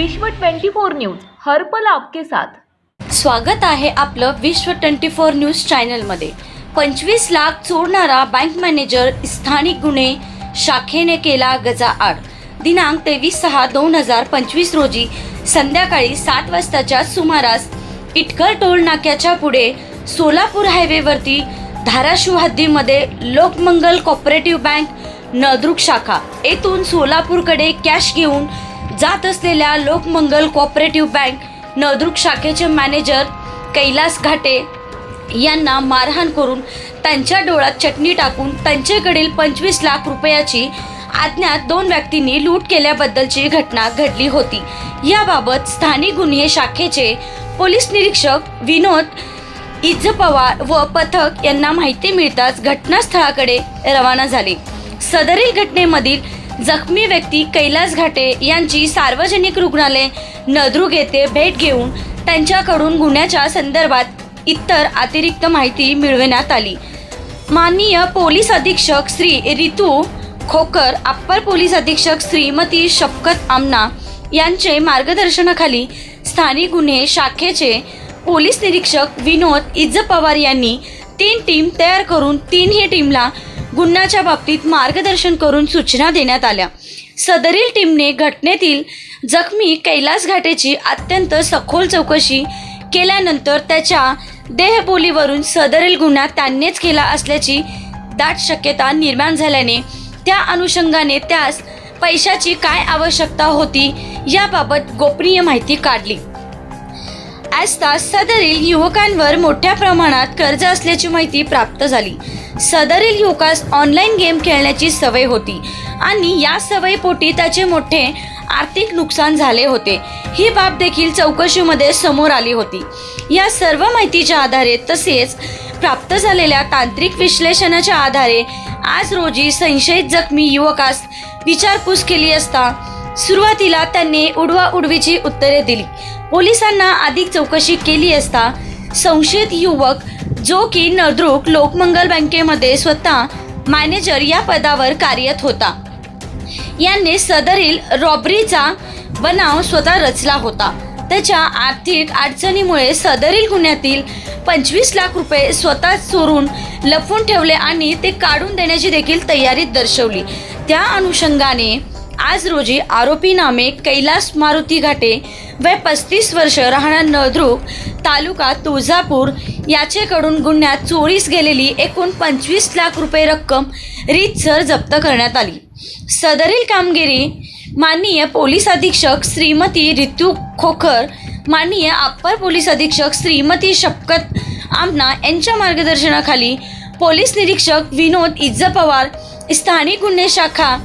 विश्व 24 न्यूज हरपल आपके साथ. स्वागत आहे आपलं विश्व ट्वेंटी फोर न्यूज चॅनलमध्ये. पंचवीस लाख चोरणारा बँक मॅनेजर स्थानिक गुन्हे शाखेने केला गजाआड. दिनांक तेवीस सहा दोन हजार पंचवीस रोजी संध्याकाळी सात वाजताच्या सुमारास इटकर टोल नाक्याच्या पुढे सोलापूर हायवेवरती धाराशिव हद्दीमध्ये लोकमंगल कॉपरेटिव्ह बँक नद्रुक शाखा येथून सोलापूरकडे कॅश घेऊन जात असलेल्या लोकमंगल कॉपरेटिव्ह बँक नद्रुक शाखेचे मॅनेजर कैलास घाटे यांना मारहाण करून त्यांच्या डोळ्यात चटणी टाकून त्यांच्याकडील पंचवीस लाख रुपयाची अज्ञात दोन व्यक्तींनी लूट केल्याबद्दलची घटना घडली होती. याबाबत स्थानिक गुन्हे शाखेचे पोलीस निरीक्षक विनोद इज पवार व पथक यांना माहिती मिळताच घटनास्थळाकडे रवाना झाले. सदरील घटनेमधील जखमी व्यक्ती कैलास घाटे यांची सार्वजनिक रुग्णालय नद्रुग येथे भेट घेऊन त्यांच्याकडून गुन्ह्याच्या संदर्भात इतर अतिरिक्त माहिती मिळविण्यात आली. माननीय पोलीस अधीक्षक श्री रितू खोकर अप्पर पोलीस अधीक्षक श्रीमती शपकत आमना यांचे मार्गदर्शनाखाली स्थानिक गुन्हे शाखेचे पोलीस निरीक्षक विनोद इज्ज पवार यांनी तीन टीम तयार करून तीनही टीमला गुन्ह्याच्या बाबतीत मार्गदर्शन करून सूचना देण्यात आल्या. सदरील टीमने घटनेतील जखमी कैलास घाटेची अत्यंत सखोल चौकशी केल्यानंतर त्याच्या देहबोलीवरून सदरील गुन्हा त्यांनीच केला असल्याची दाट शक्यता निर्माण झाल्याने त्या अनुषंगाने त्यास पैशाची काय आवश्यकता होती याबाबत गोपनीय माहिती काढली. आस्ता सदरील युवकांवर मोठ्या प्रमाणात कर्ज असल्याची माहिती प्राप्त झाली. सदरील युवकास ऑनलाईन गेम खेळण्याची सवय होती. आणि या सवयीपोटी त्याचे मोठे आर्थिक नुकसान झाले होते. ही बाब देखील चौकशीमध्ये समोर आली होती. या सर्व माहितीच्या आधारे तसेच प्राप्त झालेल्या तांत्रिक विश्लेषणाच्या आधारे आज रोजी संशयित जखमी युवकास विचारपूस केली असता सुरुवातीला त्यांनी उडवा उडवीची उत्तरे दिली. पोलिसांना अधिक चौकशी केली असता संशयित युवक जो की नद्रुक लोकमंगल बँकेमध्ये स्वतः मॅनेजर या पदावर कार्यरत होता. यांनी सदरील रॉबरीचा बनाव स्वतः रचला होता. त्याच्या आर्थिक अडचणीमुळे सदरील गुन्ह्यातील पंचवीस लाख रुपये स्वतः चोरून लपवून ठेवले आणि ते काढून देण्याची देखील तयारी दर्शवली. त्या अनुषंगाने आज रोजी आरोपी नामे कैलास मारुती घाटे वय पस्तीस वर्ष राहणार नद्रुक तालुका तुळजापूर याचेकडून गुन्ह्यात चोरीस गेलेली एकूण पंचवीस लाख रुपये रक्कम रीतसर जप्त करण्यात आली. सदरील कामगिरी माननीय पोलीस अधीक्षक श्रीमती रितू खोखर माननीय अप्पर पोलीस अधीक्षक श्रीमती शपकत आमना यांच्या मार्गदर्शनाखाली पोलीस निरीक्षक विनोद इज्ज पवार स्थानिक गुन्हे शाखा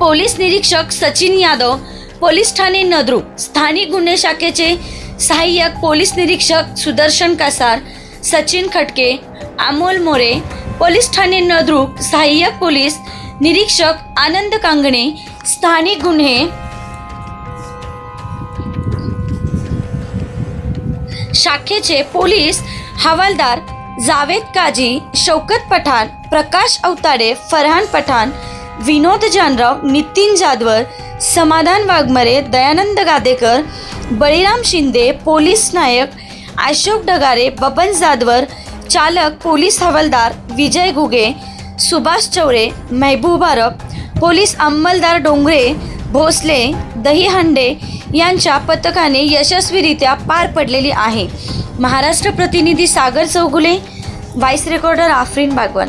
पोलीस निरीक्षक सचिन यादव पोलीस ठाणे नद्रुक स्थानिक गुन्हे शाखेचे सहाय्यक पोलीस निरीक्षक सुदर्शन कासार सचिन खटके अमोल मोरे पोलीस ठाणे नद्रुक सहाय्यक पोलीस निरीक्षक आनंद कांगणे स्थानिक गुन्हे शाखेचे पोलीस हवालदार जावेद काजी शौकत पठाण प्रकाश अवताडे फरहान पठाण विनोद जानराव नितीन जाधवर समाधान वाघमरे दयानंद गादेकर बळीराम शिंदे पोलीस नायक अशोक डगारे बबन जाधवर चालक पोलीस हवालदार विजय घुगे सुभाष चौरे महबूब आरब पोलीस अंमलदार डोंगरे भोसले दहीहंडे यांच्या पथकाने यशस्वीरित्या पार पडलेली आहे. महाराष्ट्र प्रतिनिधी सागर चौगुले व्हाईस रेकॉर्डर आफरीन बागवान.